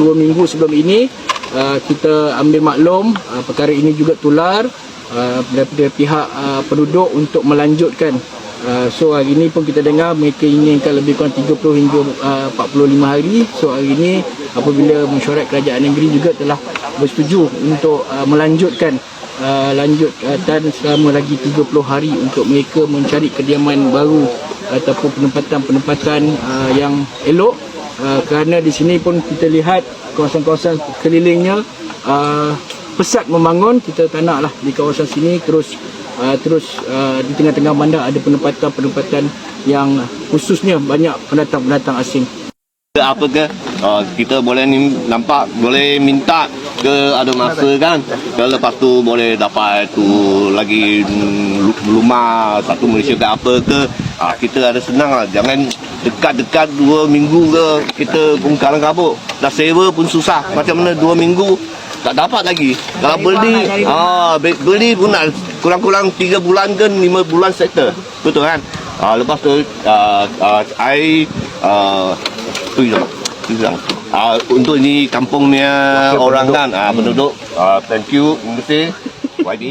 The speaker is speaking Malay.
Dua minggu sebelum ini uh, kita ambil maklum uh, perkara ini juga tular uh, daripada pihak uh, penduduk untuk melanjutkan. Uh, so hari ini pun kita dengar mereka inginkan lebih kurang 30 hingga uh, 45 hari. So hari ini apabila mesyuarat kerajaan negeri juga telah bersetuju untuk uh, melanjutkan uh, lanjutkan selama lagi 30 hari untuk mereka mencari kediaman baru ataupun penempatan-penempatan uh, yang elok uh, kerana di sini pun kita lihat kawasan-kawasan kelilingnya uh, pesat membangun. Kita tak nak lah di kawasan sini terus uh, terus uh, di tengah-tengah bandar ada penempatan-penempatan yang khususnya banyak pendatang-pendatang asing. Ke apa ke? Uh, kita boleh ni nampak boleh minta ke ada masa kan? Ke lepas tu boleh dapat tu lagi rumah satu Malaysia ke apa ke? Uh, kita ada senang lah. Jangan dekat-dekat dua minggu ke kita pun kalang kabut. Dah sewa pun susah. Macam mana dua minggu tak dapat lagi. Kalau beli ah be- beli pun nak kurang-kurang 3 bulan ke 5 bulan settle betul kan? Ah lepas tu ah uh, I uh, tu je. Tu je ah untuk ni kampung ni orang kan? Ah penduduk. Ah thank you. Terima kasih. YB